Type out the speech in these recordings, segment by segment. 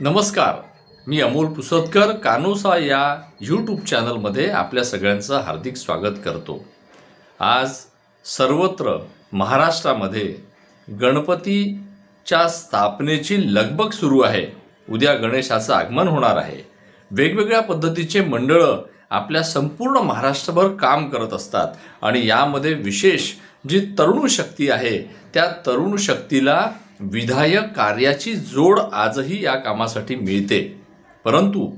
नमस्कार. मी अमोल पुसदकर कानोसा या यूट्यूब चॅनलमध्ये आपल्या सगळ्यांचं हार्दिक स्वागत करतो. आज सर्वत्र महाराष्ट्रामध्ये गणपतीच्या स्थापनेची लगबग सुरू आहे. उद्या गणेशाचं आगमन होणार आहे. वेगवेगळ्या पद्धतीचे मंडळं आपल्या संपूर्ण महाराष्ट्रभर काम करत असतात आणि यामध्ये विशेष जी तरुण शक्ती आहे त्या तरुण शक्तीला विधायक कार्याची जोड आजही या कामासाठी मिळते. परंतु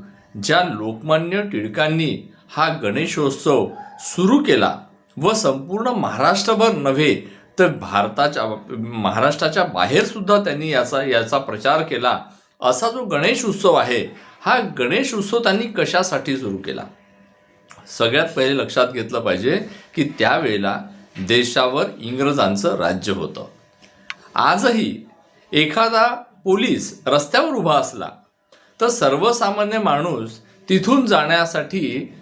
ज्या लोकमान्य टिळकांनी हा गणेशोत्सव सुरू केला व संपूर्ण महाराष्ट्रभर नव्हे तर भारताच्या महाराष्ट्राच्या बाहेरसुद्धा त्यांनी याचा याचा प्रचार केला. असा जो गणेश उत्सव आहे हा गणेश उत्सव त्यांनी कशासाठी सुरू केला? सगळ्यात पहिले लक्षात घेतलं पाहिजे की त्यावेळेला देशावर इंग्रजांचं राज्य होतं. आजही एखादा पोलीस रस्त्यावर उभा असला तर सर्वसामान्य माणूस तिथून जाण्यासाठी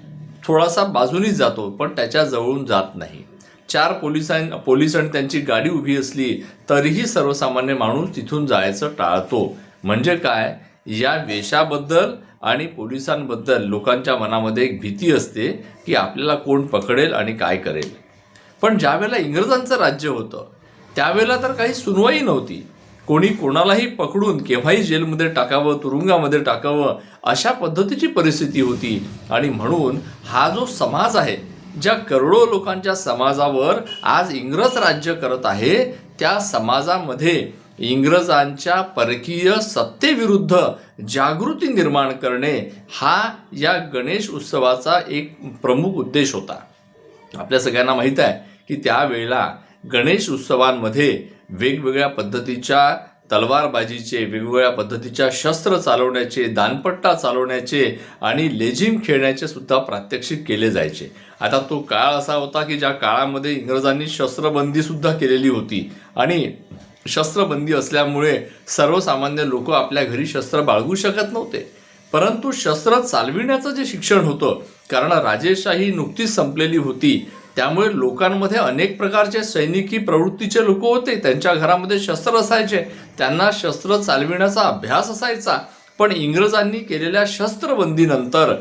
थोडासा बाजूनीच जातो पण त्याच्या जवळून जात नाही. चार पोलिसां पोलीस आणि त्यांची गाडी उभी असली तरीही सर्वसामान्य माणूस तिथून जायचं टाळतो. म्हणजे काय? या वेशाबद्दल आणि पोलिसांबद्दल लोकांच्या मनामध्ये एक भीती असते की आपल्याला कोण पकडेल आणि काय करेल. पण ज्यावेळेला इंग्रजांचं राज्य होतं त्यावेळेला तर काही सुनवाई नव्हती. कोणी कोणालाही पकडून केव्हाही जेलमध्ये टाकावं तुरुंगामध्ये टाकावं अशा पद्धतीची परिस्थिती होती. आणि म्हणून हा जो समाज आहे ज्या करोडो लोकांच्या समाजावर आज इंग्रज राज्य करत आहे त्या समाजामध्ये इंग्रजांच्या परकीय सत्तेविरुद्ध जागृती निर्माण करणे हा या गणेश उत्सवाचा एक प्रमुख उद्देश होता. आपल्या सगळ्यांना माहीत आहे की त्यावेळेला गणेश उत्सवांमध्ये वेगवेगळ्या पद्धतीच्या तलवारबाजीचे वेगवेगळ्या पद्धतीच्या शस्त्र चालवण्याचे दानपट्टा चालवण्याचे आणि लेझिम खेळण्याचे सुद्धा प्रात्यक्षिक केले जायचे. आता तो काळ असा होता की ज्या काळामध्ये इंग्रजांनी शस्त्रबंदी सुद्धा केलेली होती. आणि शस्त्रबंदी असल्यामुळे सर्वसामान्य लोक आपल्या घरी शस्त्र बाळगू शकत नव्हते. परंतु शस्त्र चालविण्याचं जे शिक्षण होतं कारण राजेशाही नुकतीच संपलेली होती त्यामुळे लोकांमध्ये अनेक प्रकारचे सैनिकी प्रवृत्तीचे लोक होते. त्यांच्या घरामध्ये शस्त्र असायचे. त्यांना शस्त्र चालविण्याचा अभ्यास असायचा. पण इंग्रजांनी केलेल्या शस्त्रबंदीनंतर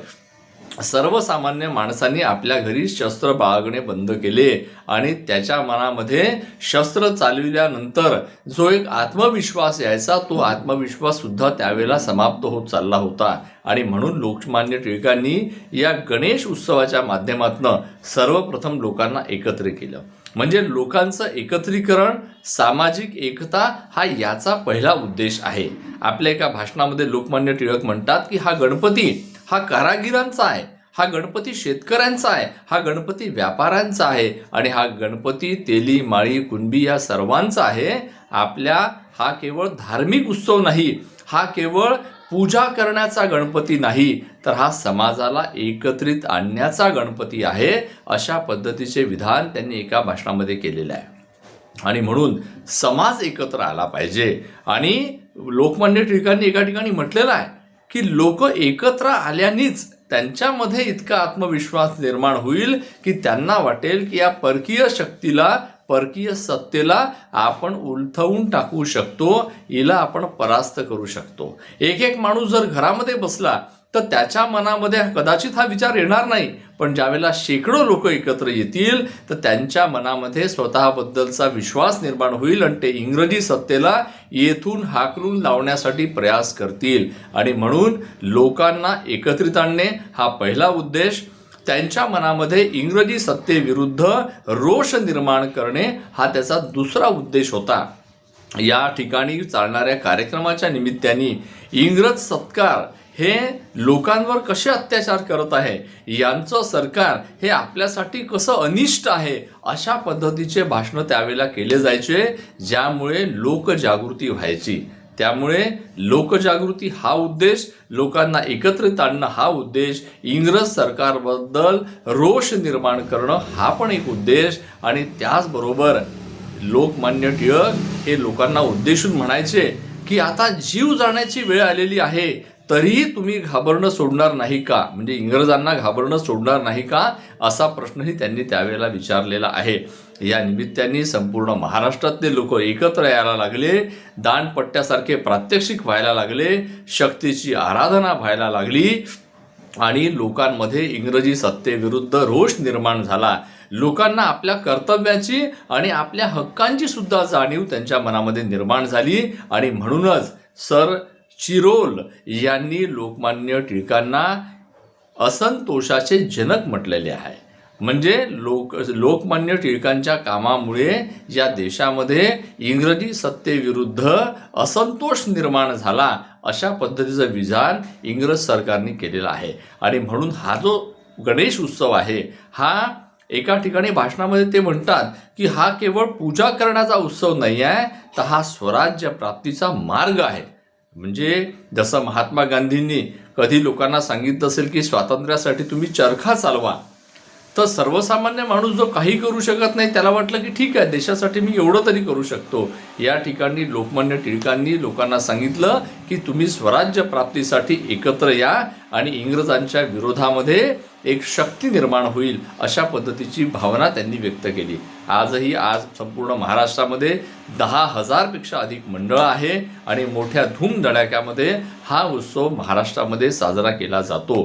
सर्वसामान्य माणसांनी आपल्या घरी शस्त्र बाळगणे बंद केले आणि त्याच्या मनामध्ये शस्त्र चालविल्यानंतर जो एक आत्मविश्वास यायचा तो आत्मविश्वास सुद्धा त्यावेळेला समाप्त होत चालला होता. आणि म्हणून लोकमान्य टिळकांनी या गणेश उत्सवाच्या माध्यमातून सर्वप्रथम लोकांना एकत्र केलं. म्हणजे लोकांचं एकत्रीकरण सामाजिक एकता हा याचा पहिला उद्देश आहे. आपल्या एका भाषणामध्ये लोकमान्य टिळक म्हणतात की हा गणपती हा कारागिरांचा आहे हा गणपती शेतकऱ्यांचा आहे हा गणपती व्यापाऱ्यांचा आहे आणि हा गणपती तेली माळी कुणबी या सर्वांचा आहे. आपल्या हा केवळ धार्मिक उत्सव नाही हा केवळ पूजा करण्याचा गणपती नाही तर हा समाजाला एकत्रित आणण्याचा गणपती आहे अशा पद्धतीचे विधान त्यांनी एका भाषणामध्ये केलेलं आहे. आणि म्हणून समाज एकत्र आला पाहिजे. आणि लोकमान्य टिळकांनी एका ठिकाणी म्हटलेलं आहे की लोक एकत्र आल्यानेच त्यांच्यामध्ये इतका आत्मविश्वास निर्माण होईल की त्यांना वाटेल की या परकीय शक्तीला परकीय सत्तेला आपण उलथवून टाकू शकतो हिला आपण परास्त करू शकतो. एक एक माणूस जर घरामध्ये बसला तर त्याच्या मनामध्ये कदाचित हा विचार येणार नाही. पण ज्यावेळेला शेकडो लोक एकत्र येतील तर त्यांच्या मनामध्ये स्वतःबद्दलचा विश्वास निर्माण होईल आणि ते इंग्रजी सत्तेला येथून हाकलून लावण्यासाठी प्रयास करतील. आणि म्हणून लोकांना एकत्रित आणणे हा पहिला उद्देश. त्यांच्या मनामध्ये इंग्रजी सत्तेविरुद्ध रोष निर्माण करणे हा त्याचा दुसरा उद्देश होता. या ठिकाणी चालणाऱ्या कार्यक्रमाच्या निमित्ताने इंग्रज सत्कार हे लोकांवर कसे अत्याचार करत आहे? यांचं सरकार हे आपल्यासाठी कसं अनिष्ट आहे? अशा पद्धतीचे भाषणं त्यावेळेला केले जायचे ज्यामुळे लोकजागृती व्हायची. त्यामुळे लोकजागृती हा उद्देश लोकांना एकत्रित आणणं हा उद्देश इंग्रज सरकारबद्दल रोष निर्माण करणं हा पण एक उद्देश आणि त्याचबरोबर लोकमान्य टिळक हे लोकांना उद्देशून म्हणायचे की आता जीव जाण्याची वेळ आलेली आहे. तरीही तुम्ही घाबरणं सोडणार नाही का? म्हणजे इंग्रजांना घाबरणं सोडणार नाही का? असा प्रश्नही त्यांनी त्यावेळेला विचारलेला आहे. या निमित्ताने संपूर्ण महाराष्ट्रातले लोक एकत्र यायला लागले. दानपट्ट्यासारखे प्रात्यक्षिक व्हायला लागले. शक्तीची आराधना व्हायला लागली. आणि लोकांमध्ये इंग्रजी सत्तेविरुद्ध रोष निर्माण झाला. लोकांना आपल्या कर्तव्याची आणि आपल्या हक्कांची सुद्धा जाणीव त्यांच्या मनामध्ये निर्माण झाली. आणि म्हणूनच सर चिरोल यांनी लोकमान्य टिळकांना असंतोषाचे जनक म्हटलेले आहे. म्हणजे लोक लोकमान्य टिळकांच्या कामामुळे या देशामध्ये इंग्रजी सत्तेविरुद्ध असंतोष निर्माण झाला अशा पद्धतीचं विधान इंग्रज सरकारने केलेलं आहे. आणि म्हणून हा जो गणेश उत्सव आहे हा एका ठिकाणी भाषणामध्ये ते म्हणतात की हा केवळ पूजा करण्याचा उत्सव नाही आहे तर हा स्वराज्य प्राप्तीचा मार्ग आहे. म्हणजे जसं महात्मा गांधींनी कधी लोकांना सांगितलं असेल की स्वातंत्र्यासाठी तुम्ही चरखा चालवा तर सर्वसामान्य माणूस जो काही करू शकत नाही त्याला वाटलं की ठीक आहे देशासाठी मी एवढं तरी करू शकतो. या ठिकाणी लोकमान्य टिळकांनी लोकांना सांगितलं की तुम्ही स्वराज्य प्राप्तीसाठी एकत्र या आणि इंग्रजांच्या विरोधामध्ये एक शक्ती निर्माण होईल अशा पद्धतीची भावना त्यांनी व्यक्त केली. आजही आज संपूर्ण महाराष्ट्रामध्ये दहा हजारपेक्षा अधिक मंडळं आहे आणि मोठ्या धूमधडाक्यामध्ये हा उत्सव महाराष्ट्रामध्ये साजरा केला जातो.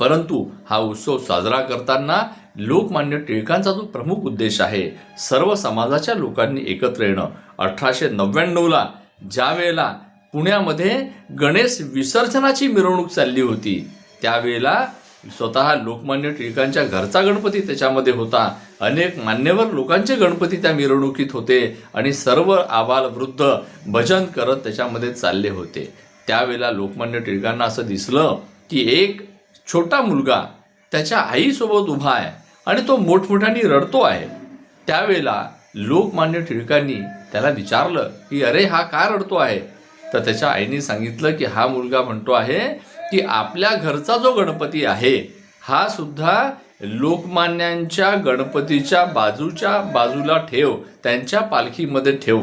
परंतु हा उत्सव साजरा करताना लोकमान्य टिळकांचा जो प्रमुख उद्देश आहे सर्व समाजाच्या लोकांनी एकत्र येणं. अठराशे नव्याण्णवला ज्या वेळेला पुण्यामध्ये गणेश विसर्जनाची मिरवणूक चालली होती त्यावेळेला स्वतः लोकमान्य टिळकांच्या घरचा गणपती त्याच्यामध्ये होता. अनेक मान्यवर लोकांचे गणपती त्या मिरवणुकीत होते आणि सर्व आबाल वृद्ध भजन करत त्याच्यामध्ये चालले होते. त्यावेळेला लोकमान्य टिळकांना असं दिसलं की एक छोटा मुलगा त्याच्या आईसोबत उभा आहे आणि तो मोठमोठ्याने रडतो आहे. त्यावेळेला लोकमान्य टिळकांनी त्याला विचारलं की अरे हा का रडतो आहे? तर त्याच्या आईने सांगितलं की हा मुलगा म्हणतो आहे की आपल्या घरचा जो गणपती आहे हा सुद्धा लोकमान्यांच्या गणपतीच्या बाजूच्या बाजूला ठेव त्यांच्या पालखीमध्ये ठेव.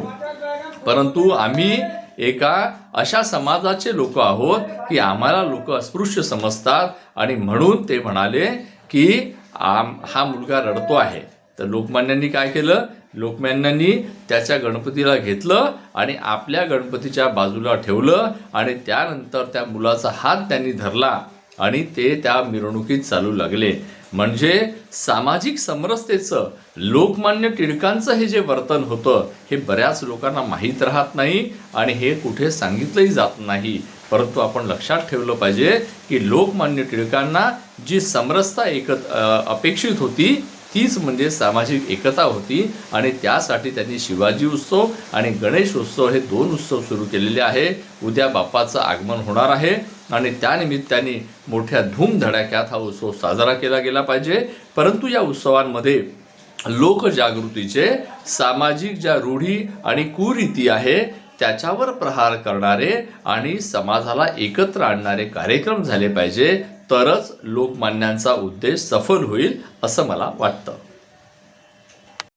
परंतु आम्ही एका अशा समाजाचे लोक आहोत की आम्हाला लोक अस्पृश्य समजतात आणि म्हणून ते म्हणाले की आम हा मुलगा रडतो आहे. तर लोकमान्यांनी काय केलं? लोकमान्यांनी त्याच्या गणपतीला घेतलं आणि आपल्या गणपतीच्या बाजूला ठेवलं आणि त्यानंतर त्या मुलाचा हात त्यांनी धरला आणि ते त्या मिरवणुकीत चालू लागले. म्हणजे सामाजिक समरसतेचं लोकमान्य टिळकांचं हे जे वर्तन होतं हे बऱ्याच लोकांना माहीत राहत नाही आणि हे कुठे सांगितलंही जात नाही. परंतु आपण लक्षात ठेवलं पाहिजे की लोकमान्य टिळकांना जी समरसता एकत अपेक्षित होती तीच म्हणजे सामाजिक एकता होती आणि त्यासाठी त्यांनी शिवाजी उत्सव आणि गणेश उत्सव हे दोन उत्सव सुरू केलेले आहे. उद्या बाप्पाचं आगमन होणार आहे. आणि त्यानिमित्ताने मोठ्या धूमधडाक्यात हा उत्सव साजरा केला गेला पाहिजे. परंतु या उत्सवांमध्ये लोकजागृतीचे सामाजिक ज्या रूढी आणि कुरीती आहे त्याच्यावर प्रहार करणारे आणि समाजाला एकत्र आणणारे कार्यक्रम झाले पाहिजे. तरच लोकमान्यांचा उद्देश सफल होईल असं मला वाटतं.